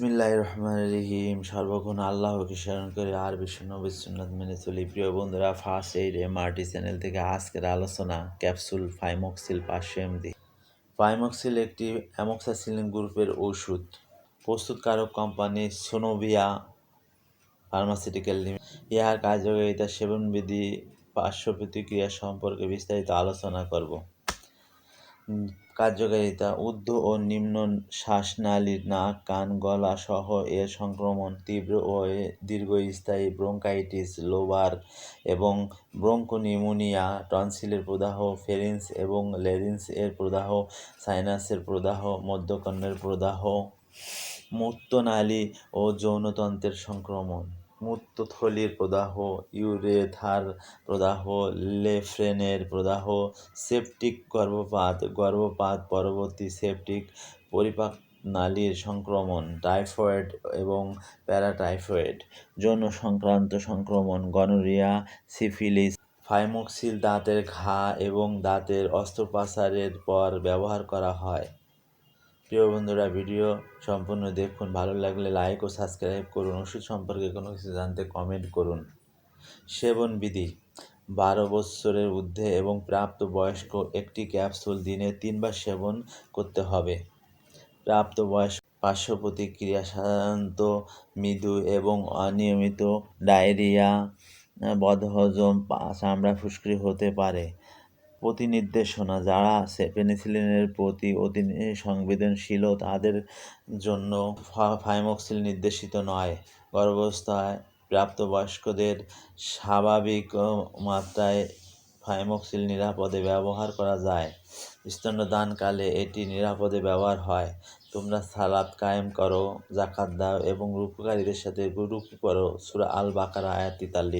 বিসমিল্লাহ রহমান রহিম। সর্বক্ষণ আল্লাহকে স্মরণ করে আর বিশ্ব নবী সুন্নাত মেনে চলি। প্রিয় বন্ধুরা first aid M MRT channel থেকে আজকের আলোচনা ক্যাপসুল ফাইমক্সিল পাঁচশো এমডি ফাইমক্সিল একটি অ্যামক্সাসিলিন গ্রুপের ওষুধ। প্রস্তুতকারক কোম্পানি সোনোভিয়া ফার্মাসিউটিক্যাল লিমিটেড ইহার কার্যকারিতা সেবনবিধি পার্শ্ব প্রতিক্রিয়া সম্পর্কে বিস্তারিত আলোচনা করব। কার্যকারিতা ঊর্ধ্ব ও নিম্ন শ্বাসনালী নাক, কান, গলা সহ এর সংক্রমণ, তীব্র ও দীর্ঘস্থায়ী ব্রঙ্কাইটিস, লোবার এবং ব্রঙ্কোনিউমোনিয়া, টনসিলের প্রদাহ, ফেরিন্স এবং লেরিন্স এর প্রদাহ, সাইনাসের প্রদাহ, মধ্যকর্ণের প্রদাহ, মূত্রনালী ও যৌনতন্ত্রের সংক্রমণ। মূত্রথলির প্রদাহ, ইউরেথার প্রদাহ, লেফ্রেনের প্রদাহ, সেপটিক গর্ভপাত গর্ভপাত পরবর্তী সেপটিক পরিপাক নালীর সংক্রমণ, টাইফয়েড এবং প্যারাটাইফয়েড, যৌন সংক্রান্ত সংক্রমণ, গনোরিয়া, সিফিলিস, ফাইমোক্সিল দাঁতের ঘা এবং দাঁতের অস্ত্রোপচারের পর ব্যবহার করা হয়। প্রিয় বন্ধুরা, ভিডিও সম্পূর্ণ দেখুন। ভালো লাগলে লাইক ও সাবস্ক্রাইব করুন। ওষুধ সম্পর্কে কোনো কিছু জানতে কমেন্ট করুন। সেবন বিধি, বারো বৎসরের ঊর্ধ্বে এবং প্রাপ্ত বয়স্ক একটি ক্যাপসুল দিনে তিনবার সেবন করতে হবে। প্রাপ্তবয়স্ক পার্শ্ব প্রতিক্রিয়া সাধারণত মৃদু এবং অনিয়মিত ডায়রিয়া, বদহজম, চামড়া ফুসকুড়ি হতে পারে। প্রতি নির্দেশনা যারা আছে পেনিসিলিনের প্রতি অতি সংবেদনশীল তাদের জন্য ফাইমোক্সিল নির্দেশিত নয়। গর্ভাবস্থায় প্রাপ্তবয়স্কদের স্বাভাবিক মাত্রায় ফাইমোক্সিল নিরাপদে ব্যবহার করা যায়। স্তন্যদানকালে এটি নিরাপদে ব্যবহার হয়। তোমরা সালাদ কায়েম করো, জাকাত দাও এবং রূপকারীদের সাথে রূপ করো। সুরা আল বাকারা আয়াত তেতাল্লিশ।